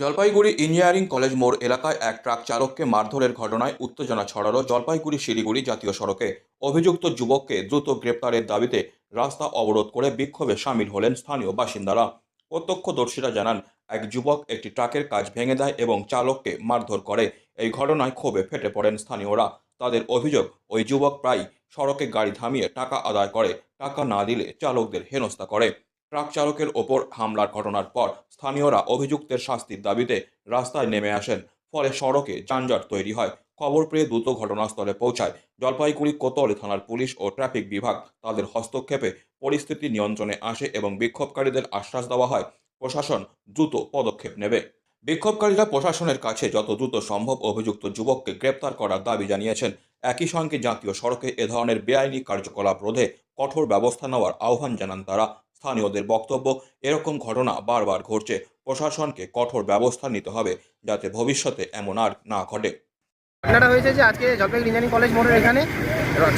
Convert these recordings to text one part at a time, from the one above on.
Jalpaiguri engineering college মোড় এলাকায় এক ট্রাক চালককে মারধরের ঘটনায় উত্তেজনা ছড়ালো জলপাইগুড়ি শিলিগুড়ি জাতীয় সড়কে। অভিযুক্ত যুবককে দ্রুত গ্রেপ্তারের দাবিতে রাস্তা অবরোধ করে বিক্ষোভে সামিল হলেন স্থানীয় বাসিন্দারা। প্রত্যক্ষদর্শীরা জানান, এক যুবক একটি ট্রাকের কাজ ভেঙে দেয় এবং চালককে মারধর করে। এই ঘটনায় ক্ষোভে ফেটে পড়েন স্থানীয়রা। তাদের অভিযোগ, ওই যুবক প্রায় সড়কে গাড়ি থামিয়ে টাকা আদায় করে, টাকা না দিলে চালকদের হেনস্থা করে। ট্রাক চালকের ওপর হামলার ঘটনার পর স্থানীয়রা অভিযুক্তের শাস্তির দাবিতে রাস্তায় নেমে আসেন। ফলে সড়কে যানজট তৈরি হয়। খবর পেয়ে দ্রুত ঘটনাস্থলে পৌঁছায় জলপাইগুড়ি কোতোয়ালি থানার পুলিশ ও ট্রাফিক বিভাগ। তাদের হস্তক্ষেপে পরিস্থিতি নিয়ন্ত্রণে আসে এবং বিক্ষোভকারীদের আশ্বাস দেওয়া হয়, প্রশাসন দ্রুত পদক্ষেপ নেবে। বিক্ষোভকারীরা প্রশাসনের কাছে যত দ্রুত সম্ভব অভিযুক্ত যুবককে গ্রেপ্তার করার দাবি জানিয়েছেন। একই সঙ্গে জাতীয় সড়কে এ ধরনের বেআইনি কার্যকলাপ রোধে কঠোর ব্যবস্থা নেওয়ার আহ্বান জানান তারা। স্থানীয়দের বক্তব্য, এরকম ঘটনা বারবার ঘটছে। প্রশাসনকে কঠোর ব্যবস্থা নিতে হবে যাতে ভবিষ্যতে এমন আর না ঘটে। ঘটনাটা হয়েছে যে আজকে জলপাইগুড়ি ইঞ্জিনিয়ারিং কলেজ মোড়ের এখানে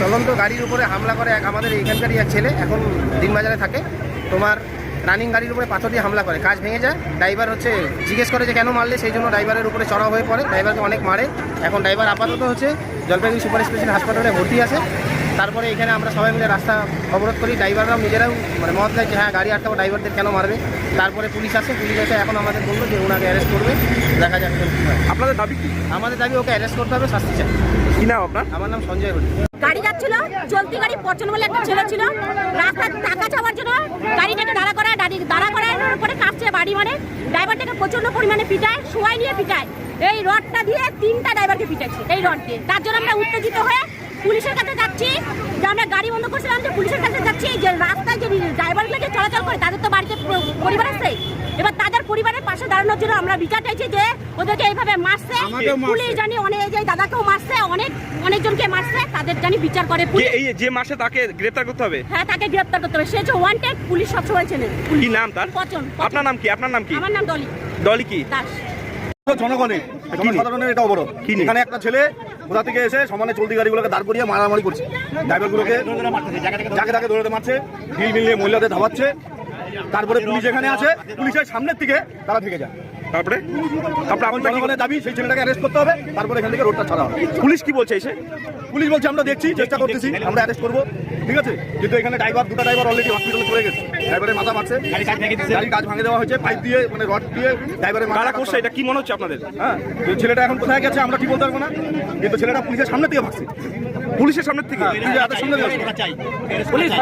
চলন্ত গাড়ির উপরে হামলা করে এক আমাদের এইখানকারই এক ছেলে, এখন দিনবাজারে থাকে। তোমার রানিং গাড়ির উপরে পাথর দিয়ে হামলা করে। কাজ ভেঙে যায়। ড্রাইভার হচ্ছে জিজ্ঞেস করে যে কেন মারলে? সেই জন্য ড্রাইভারের উপরে চড়া হয়ে পড়ে। ড্রাইভারকে অনেক মারে। এখন ড্রাইভার আপাতত হচ্ছে জলপাইগুড়ি সুপার স্পেশাল হাসপাতালে ভর্তি আছে। তারপরে এখানে আমরা সবাই মিলে রাস্তা অবরোধ করি। ড্রাইভাররাও নিজেরাও মানে মত দেয় যে হ্যাঁ গাড়ি আটকাবো ড্রাইভারদের কেন মারবে? তারপরে পুলিশ আসে পুলিশ এসে এখন আমাদের বলল যে ওনাকে অ্যারেস্ট করবে দেখা যাক আপনাদের দাবি কি? আমাদের দাবি ওকে অ্যারেস্ট করতে হবে শাস্তি চাই। কি নাম আপনার? আমার নাম সঞ্জয় হরি। গাড়ি যাচ্ছিল চলতি গাড়ি পর্যন্ত বলে একটা ছেলে ছিল। রাস্তায় টাকা চাওয়ার জন্য গাড়িটাকে দাঁড়া করায় গাড়ি দাঁড়া করার পরে কাটছে বাড়ি মানে ড্রাইভারটাকে প্রচণ্ড পরিমাণে পিটায় শোয়াই নিয়ে পিটায়। এই রডটা দিয়ে তিনটা ড্রাইভারকে পিটাইছে এই রড দিয়ে। তার জন্য আমরা উত্তেজিত হয়ে পুলিশের কাছে যাচ্ছি। যে আমরা গাড়ি বন্ধ করছিলাম যে পুলিশের কাছে যাচ্ছি। যে রাস্তায় যে ড্রাইভারগুলো যে চলাচল করে তাদের তো বাড়িতে পরিবার আছে। এবার তাদের পরিবারের পাশে দাঁড়ানোর জন্য আমরা বিচার চাইছি যে ওদেরকে এইভাবে মারছে। পুলিশ জানি অনেক যে দাদাকেও মারছে অনেক অনেকজনকে মারছে। তাদের জানি বিচার করে। পুলিশ এই যে মাসে তাকে গ্রেফতার করতে হবে? হ্যাঁ তাকে গ্রেপ্তার করতে হবে। সে হচ্ছে ওয়ান্টেড পুলিশ সবসময় চেনে। কি নাম তার? পচন আপনার নাম কি? আপনার নাম কি? আমার নাম ডলি। দলি কি? দাস। জনগণের জনসাধারণের এটা অবরোধ। এখানে একটা ছেলে কোথা থেকে এসে সমানে চলতি গাড়িগুলোকে দাঁড় করিয়ে মারামারি করছে। ড্রাইভারগুলোকে যাকে তাকে দৌড়াতে মারছে বিল নিয়ে মহিলাদের ধাবাচ্ছে তারপরে পুলিশ এখানে আছে পুলিশের সামনের দিকে তারা থেকে যায়। তারপরে? তারপরে এখন আপনার জনগণের দাবি সেই ছেলেটাকে অ্যারেস্ট করতে হবে তারপরে এখান থেকে রোডটা ছাড়া হবে। পুলিশ কি বলছে এসে? পুলিশ বলছে আমরা দেখছি চেষ্টা করতেছি আমরা অ্যারেস্ট করব। ঠিক আছে? কিন্তু এখানে ড্রাইভার দুটো ড্রাইভার অলরেডি হসপিটালে চলে গেছে। ড্রাইভারের মাথা মারছে। গাড়ির কাজ ভাঙে দেওয়া হয়েছে পাইপ দিয়ে মানে রড দিয়ে ড্রাইভারের মাথা করছে এটা? কি মনে হচ্ছে আপনাদের? হ্যাঁ তো ছেলেটা এখন কোথায় গেছে আমরা কি বলতে পারব না। কিন্তু ছেলেটা পুলিশের সামনে থেকে ভাগছে। পুলিশের সামনের থেকে? পুলিশের হাতের সামনে দিয়ে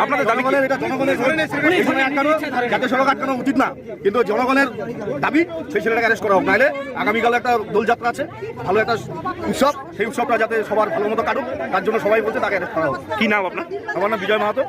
আপনাদের জনগণের এটা জনগণের যাতে সড়ক আটকানো উচিত না। কিন্তু জনগণের দাবি সেই ছেলেটাকে অ্যারেস্ট করা হোক। নাহলে আগামীকাল একটা দোলযাত্রা আছে ভালো একটা উৎসব সেই উৎসবটা যাতে সবার ভালো মতো কাটুক তার জন্য সবাই বলছে তাকে অ্যারেস্ট করা হোক। কি নাম আপনার? আমার নাম বিজয় মাহাতো।